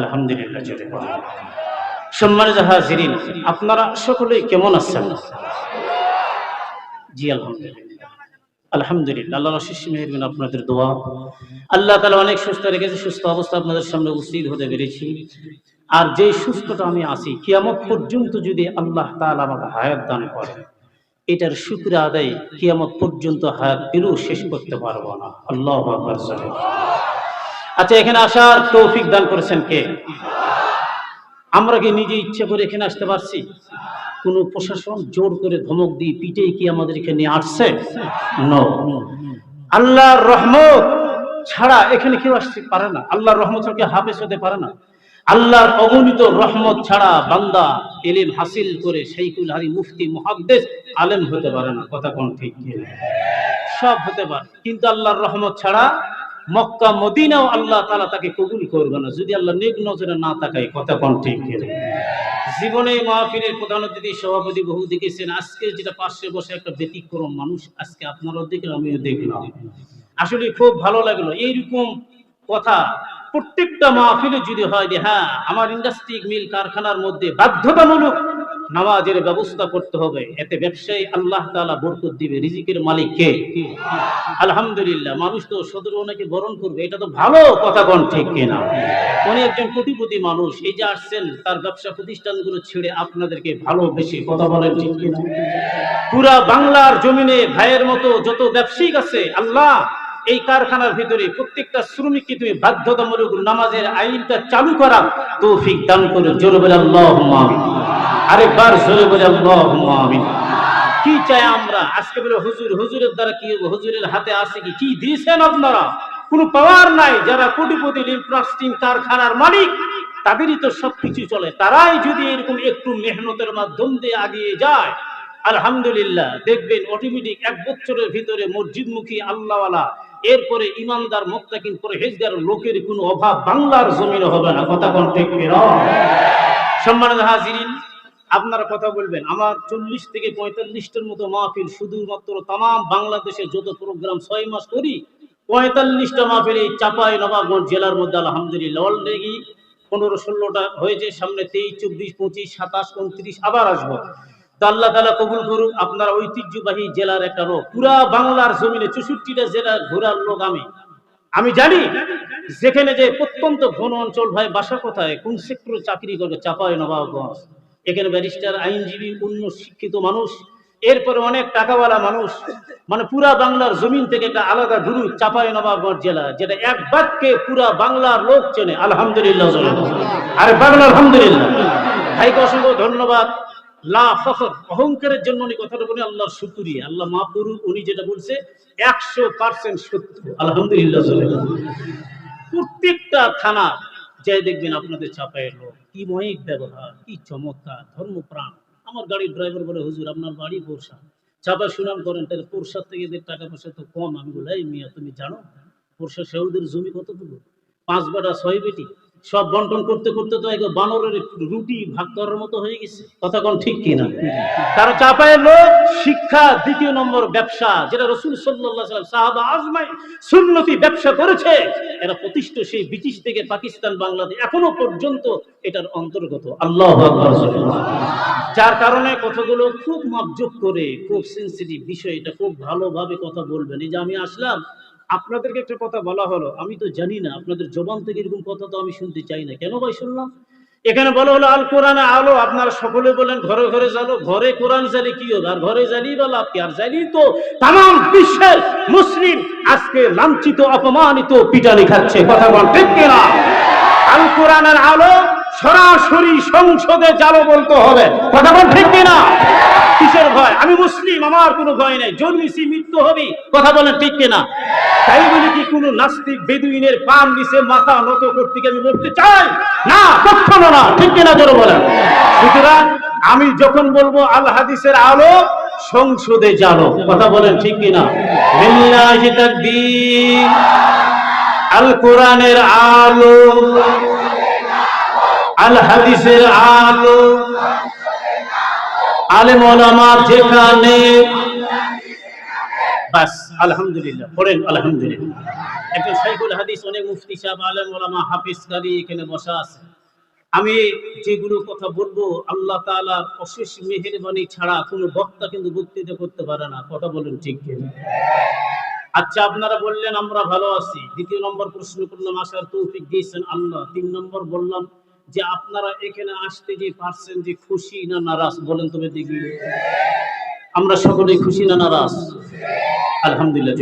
আলহামদুলিল্লাহ বলেন। সম্মানিত হাজিরিন, আপনারা সকলেই কেমন আছেন? জি, আলহামদুলিল্লাহ। আলহামদুলিল্লাহ আল্লাহ মেহরবিন আপনাদের দোয়া। আল্লাহ তালা অনেক সুস্থ রেখেছে, সুস্থ অবস্থা আপনাদের সামনে হতে পেরেছি। আর যে সুস্থটা আমি আছি, কিয়ামত পর্যন্ত যদি আল্লাহ তাআলা আমাকে হায়াত দান করে এটার শুক্র আদায় কিয়ামত পর্যন্ত হায়াত পেলেও শেষ করতে পারব না। আল্লাহ। আচ্ছা এখানে আসার তৌফিক দান করেছেন কে? আমরা কি নিজে ইচ্ছে করে এখানে আসতে পারছি? কোন প্রশাসন জোর করে ধমক দিয়ে পিটেই কি আমাদের এখানে আসছে. আল্লাহর রহমত ছাড়া এখানে কেউ আসতে পারে না। আল্লাহর রহমত কেউ হাফেজ হতে পারে না। আল্লাহর অগণিত রহমত ছাড়া বান্দা এলিম হাসিল করে সেইকুল হারি মুফতি মুহাদ্দেস আলেম হতে পারে না। কথা কোন ঠিক কি সব হতে পারে। কিন্তু আল্লাহর রহমত ছাড়া মক্কা, মদিনাও আল্লাহ তালা তাকে কবুল করবে না। যদি আল্লাহ নেক নজরে না তাকায়, কথা কোন ঠিক? জীবনে মাহফিলের প্রধান অতিথি, সভাপতি, বহু দেখেছেন, আজকে যেটা পাশে বসে একটা ব্যতিক্রম মানুষ, আজকে আপনারাও দেখলেন, আমিও দেখলাম। আসলে খুব ভালো লাগল। এইরকম কথা প্রত্যেকটা মাহফিলে যদি হয় যে হ্যাঁ আমার ইন্ডাস্ট্রি মিল কারখানার মধ্যে বাধ্যতামূলক নামাজের ব্যবস্থা করতে হবে। এতে ব্যবসায়ী আল্লাহ তাআলা বরকত দিবে। রিজিকের মালিক কে? আলহামদুলিল্লাহ। মানুষ তো সদর ওনাকে বরণ করবে। এটা তো ভালো কথা কোন ঠিক কিনা? উনি একজন কোটিপতি মানুষ। এই যে আসছেন, তার ব্যবসা প্রতিষ্ঠানগুলো ছেড়ে আপনাদেরকে ভালোবেসে কথা বলেন ঠিক কিনা? পুরা বাংলার জমিনে ভাইয়ের মতো যত ব্যবসায়িক আছে, আল্লাহ, এই কারখানার ভিতরে প্রত্যেকটা শ্রমিককে তুমি বাধ্যতামূলক নামাজের আইনটা চালু করা তৌফিক দান করে জোরে বলে আল্লাহ আরেকবার জোরে বলে আল্লাহ আমিন। কি চাই আমরা? আজকে বলে, হুজুর, হুজুরের দ্বারা কি হুজুরের হাতে আছে কি? কি দিয়েছেন আপনারা? কোনো পাওয়ার নাই। যারা কোটিপতি লিমপ্লাস্টিং কারখানার মালিক, তাদেরই তো সবকিছু চলে। তারাই যদি এরকম একটু মেহনতের মাধ্যম দিয়ে আগিয়ে যায়, আলহামদুলিল্লাহ, দেখবেন অটোমেটিক এক বছরের ভিতরে মসজিদমুখী আল্লাহওয়ালা, এরপরে ইমানদার, মোত্তাকিন, পরহেজগার লোকের কোনো অভাব বাংলার জমিনে হবে না। কথা কোন ঠিক? সম্মানিত হাজিরিন আপনারা কথা বলবেন। আমার চল্লিশ থেকে পঁয়তাল্লিশটার মতো মাহফিল শুধুমাত্র তাম বাংলাদেশে যত প্রোগ্রাম ছয় মাস করি, পঁয়তাল্লিশটা মাহফিল এই চাপাই নবাবগঞ্জ জেলার মধ্যে আলহামদুলিল্লাহ অলরেডি পনেরো ষোলোটা হয়েছে, সামনে তেইশ, চব্বিশ, পঁচিশ, সাতাশ, উনত্রিশ আবার আসব। তো তালা কবুল করুক, আপনারা ঐতিহ্যবাহী জেলার একটা লোক। পুরা বাংলার জমিনে চৌষট্টিটা জেলার ঘোরার লোক আমি। আমি জানি, যেখানে যে প্রত্যন্ত ঘন অঞ্চল ভাই, বাসা কোথায়? কোন সেক্টর চাকরি করবে? চাপায় নবাবগঞ্জ। এখানে ব্যারিস্টার, আইনজীবী অন্য শিক্ষিত মানুষ, এরপরে অনেক টাকাওয়ালা মানুষ। মানে পুরা বাংলার জমিন থেকে একটা আলাদা গুরু চাপাই নবাবগঞ্জ জেলা, যেটা এক বাক্যে পুরা বাংলার লোক চেনে। আলহামদুলিল্লাহ আরে বাংলা আলহামদুলিল্লাহ। ভাইকে অসংখ্য ধন্যবাদ। লা ফখর, অহংকারের জন্য উনি কথাটা বলে, আল্লাহর শুকুরিয়া। আল্লাহ মা করুক, উনি যেটা বলছে, একশো পার্সেন্ট সত্য। আলহামদুলিল্লাহ প্রত্যেকটা থানা যাই দেখবেন আপনাদের চাপায়ের লোক। কি ময়িক ব্যবহার, কি চমৎকার, ধর্মপ্রাণ। আমার গাড়ির ড্রাইভার বলে, হুজুর, আপনার বাড়ি পোরশা চাপা সুনাম করেন, তাহলে পোরশার থেকে এদের টাকা পয়সা তো কম। আমি বলে মিয়া, তুমি জানো পোরশা সেউদের জমি কতটুকু? পাঁচ বেটা ছয় বেটি। সব বন্টন করতে করতে তো একদম বানরের রুটি ভাগ করার মতো হয়ে গেছে। কথা কোন ঠিক কিনা? তারা চাপায় লোক শিক্ষা, দ্বিতীয় নম্বর ব্যবসা, যেটা রসুল সাল্লাম সাহাবা আজমাই সুন্নতি ব্যবসা করেছে, এরা প্রতিষ্ঠিত সেই ব্রিটিশ থেকে পাকিস্তান, বাংলাদেশ এখনও পর্যন্ত এটার অন্তর্গত। আল্লাহ যার কারণে কথাগুলো খুব মাপজোক করে, খুব সেন্সিটিভ বিষয়, এটা খুব ভালোভাবে কথা বলবেন। এই যে আমি আসলাম আপনাদেরকে একটা কথা বলা হলো, আমি তো জানি না, আপনাদের জবান থেকে এরকম কথা তো আমি শুনতে চাই না। কেন ভাই শুনলাম? এখানে বলা হলো, আল কোরআনে আলো আপনারা সকলে বলেন ঘরে ঘরে জ্বালো, ঘরে কোরআন জালি কি হবে? আর ঘরে জালি বা লাভ কি? আর জালি তো তাম বিশ্বের মুসলিম আজকে লাঞ্ছিত, অপমানিত পিটানি খাচ্ছে। কথা বল, ঠিক কিনা? আল কোরআনের আলো সরাসরি সংসদে জালো বলতে হবে। কথা বল, ঠিক কিনা? কিসের ভয়? আমি মুসলিম, আমার কোনো ভয় নেই। জন্মিছি, মৃত্যু হবি। কথা বলেন ঠিক কিনা? তাই বলে কি, কোনো নাস্তিক বেদুইনের পান নিচে মাথা নত করতে আমি মরতে চাই? না, কখনো না। ঠিক কিনা জোরে বলেন? সুতরাং আমি যখন বলব, আল হাদিসের আলো সংসদে জানো। কথা বলেন ঠিক কিনা? আল কোরআনের আলো। আল হাদিসের আলো। আলেম ওলামা যেখানে। বাস, আলহামদুলিল্লাহ, পড়েন, আলহামদুলিল্লাহ। একজন হাদিস, অনেক মুফতি সাহেব হাফিজ এখানে বসা আছে। আমি যেগুলো কথা বলব, আল্লাহ তাআলার অশেষ মেহেরবানি ছাড়া কোনো বক্তা কিন্তু করতে পারে না। কথা বলুন ঠিক আচ্ছা আপনারা বললেন আমরা ভালো আছি। দ্বিতীয় নম্বর প্রশ্ন করলাম, আসার তৌফিক দিয়েছেন আল্লাহ। তিন নম্বর বললাম যে আপনারা এখানে আসতে যে পারছেন যে খুশি না নারাজ, বলেন তবে দেখি আমরা সকলেই খুশি না নারাজ? আলহামদুলিল্লাহ